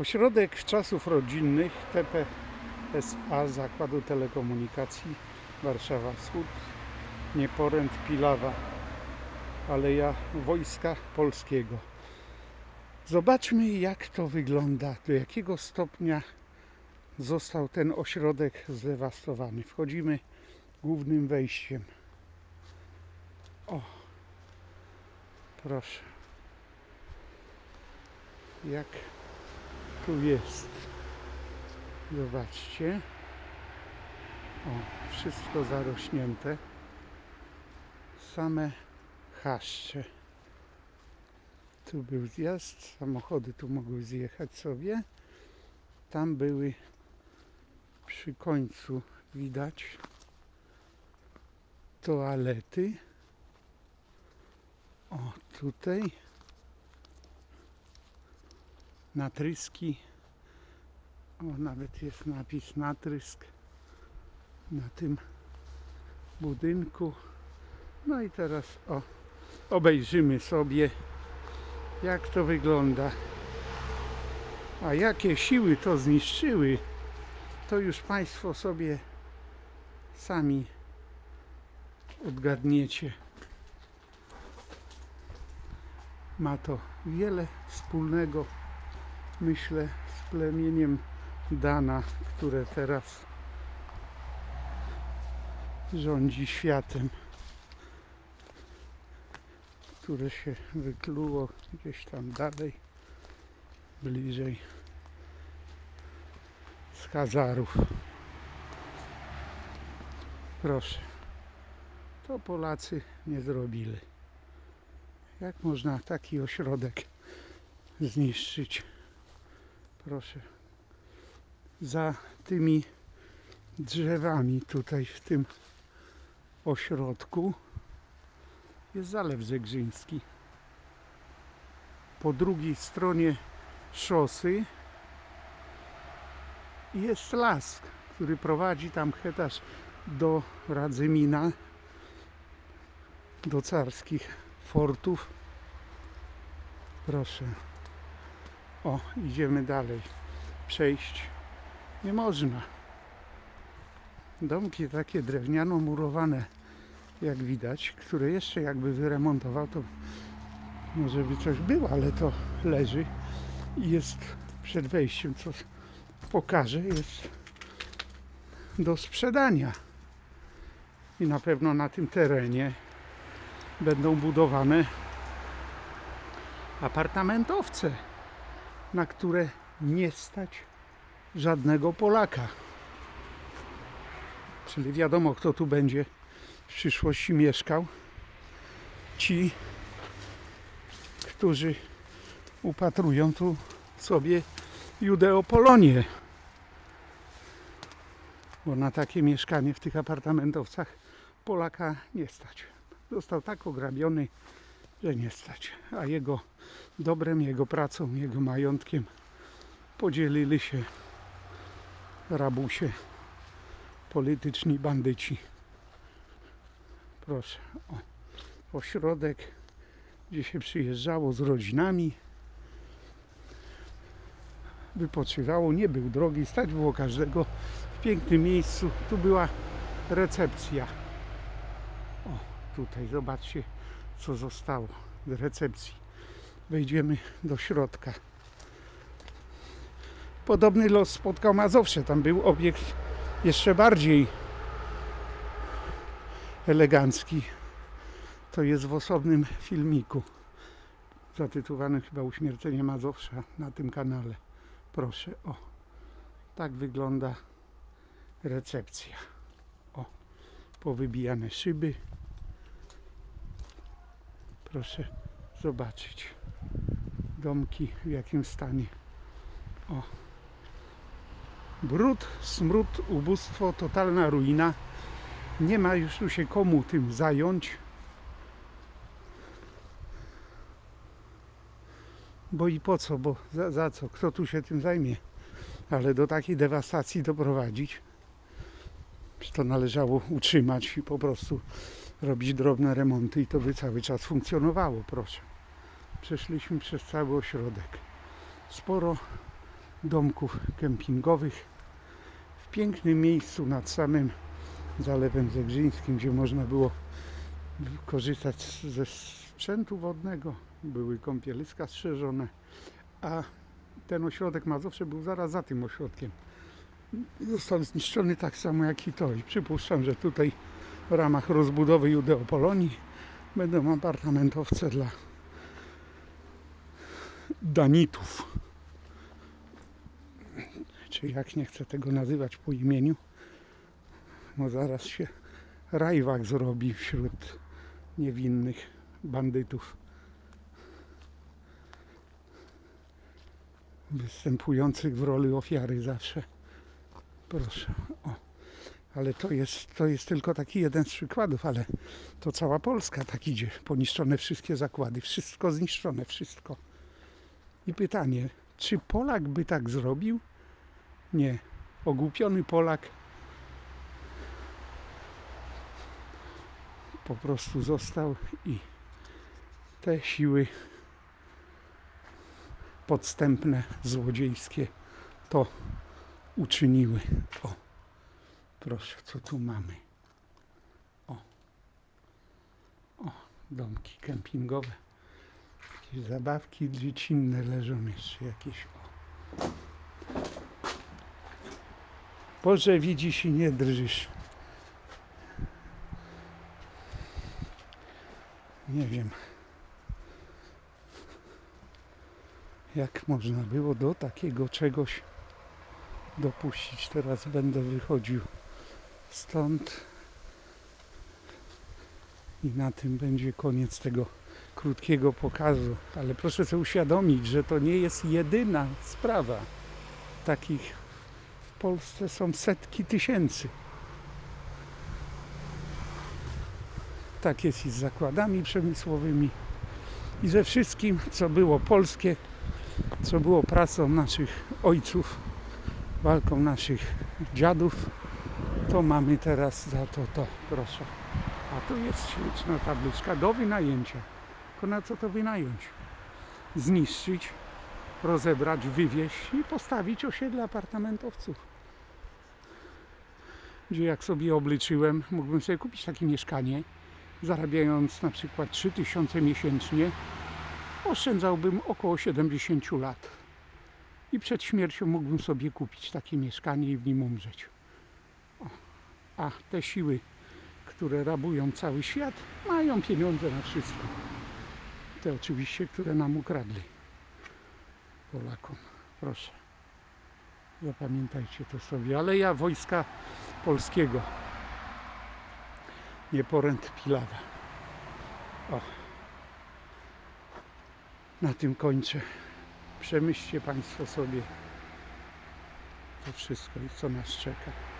Ośrodek czasów rodzinnych TPSA Zakładu Telekomunikacji Warszawa Wschód, Nieporęt, Pilawa, Aleja Wojska Polskiego. Zobaczmy jak to wygląda, do jakiego stopnia został ten ośrodek zdewastowany. Wchodzimy głównym wejściem. O, proszę. Jak tu jest. Zobaczcie. O, wszystko zarośnięte. Same chaszcze. Tu był zjazd, samochody tu mogły zjechać sobie. Tam były przy końcu widać toalety. O, tutaj natryski. O, nawet jest napis natrysk na tym budynku. No i teraz o, obejrzymy sobie jak to wygląda. A jakie siły to zniszczyły, to już Państwo sobie sami odgadniecie. Ma to wiele wspólnego, myślę, z plemieniem Dana, które teraz rządzi światem, które się wykluło gdzieś tam dalej, bliżej z Hazarów. Proszę, to Polacy nie zrobili. Jak można taki ośrodek zniszczyć? Proszę. Za tymi drzewami tutaj w tym ośrodku jest Zalew Zegrzyński. Po drugiej stronie szosy jest las, który prowadzi tam hetarz do Radzymina, do carskich fortów. Proszę. O, idziemy dalej. Przejść nie można. Domki takie drewniano murowane, jak widać, które jeszcze jakby wyremontował, to może by coś było, ale to leży i jest przed wejściem, co pokażę, jest do sprzedania. I na pewno na tym terenie będą budowane apartamentowce, na które nie stać żadnego Polaka. Czyli wiadomo, kto tu będzie w przyszłości mieszkał. Ci, którzy upatrują tu sobie Judeopolonię. Bo na takie mieszkanie w tych apartamentowcach Polaka nie stać. Został tak ograbiony, że nie stać. A jego dobrem, jego pracą, jego majątkiem podzielili się rabusie, polityczni bandyci. Proszę, o, ośrodek, gdzie się przyjeżdżało z rodzinami, wypoczywało, nie był drogi, stać było każdego w pięknym miejscu. Tu była recepcja. O, tutaj zobaczcie, co zostało z recepcji. Wejdziemy do środka. Podobny los spotkał Mazowsze. Tam był obiekt jeszcze bardziej elegancki. To jest w osobnym filmiku zatytułowanym chyba Uśmiercenie Mazowsza na tym kanale. Proszę, o. Tak wygląda recepcja. O, powybijane szyby. Proszę zobaczyć domki w jakim stanie. O. Brud, smród, ubóstwo, totalna ruina. Nie ma już tu się komu tym zająć. Bo i po co, bo za, za co, kto tu się tym zajmie? Ale do takiej dewastacji doprowadzić, to należało utrzymać i po prostu robić drobne remonty i to by cały czas funkcjonowało, proszę. Przeszliśmy przez cały ośrodek. Sporo domków kempingowych w pięknym miejscu nad samym Zalewem Zegrzyńskim, gdzie można było korzystać ze sprzętu wodnego, były kąpieliska strzeżone, a ten ośrodek Mazowsze był zaraz za tym ośrodkiem. Został zniszczony tak samo jak i to i przypuszczam, że tutaj w ramach rozbudowy Judeopolonii będą apartamentowce dla Danitów. Czy jak nie chcę tego nazywać po imieniu, bo zaraz się rajwak zrobi wśród niewinnych bandytów występujących w roli ofiary zawsze. Proszę. O. Ale to jest, to jest tylko taki jeden z przykładów, ale to cała Polska tak idzie. Poniszczone wszystkie zakłady, wszystko zniszczone, wszystko. I pytanie, czy Polak by tak zrobił? Nie. Ogłupiony Polak po prostu został i te siły podstępne, złodziejskie to uczyniły. O, proszę, co tu mamy? O, o, domki kempingowe. Jakieś zabawki dziecinne leżą jeszcze jakieś. O. Boże, widzisz i nie drżysz. Nie wiem. Jak można było do takiego czegoś dopuścić? Teraz będę wychodził stąd. I na tym będzie koniec tego krótkiego pokazu. Ale proszę sobie uświadomić, że to nie jest jedyna sprawa. Takich w Polsce są setki tysięcy. Tak jest i z zakładami przemysłowymi i ze wszystkim, co było polskie, co było pracą naszych ojców, walką naszych dziadów, to mamy teraz za to to, proszę. A tu jest śliczna tabliczka do wynajęcia. Tylko na co to wynająć? Zniszczyć, rozebrać, wywieźć i postawić osiedle apartamentowców. Gdzie jak sobie obliczyłem, mógłbym sobie kupić takie mieszkanie, zarabiając na przykład 3000 miesięcznie, oszczędzałbym około 70 lat. I przed śmiercią mógłbym sobie kupić takie mieszkanie i w nim umrzeć. A te siły, które rabują cały świat, mają pieniądze na wszystko. Te oczywiście, które nam ukradli. Polakom. Proszę. Zapamiętajcie to sobie. Ale ja wojska polskiego. Nie poręd Pilawa. O. Na tym kończę. Przemyślcie Państwo sobie to wszystko i co nas czeka.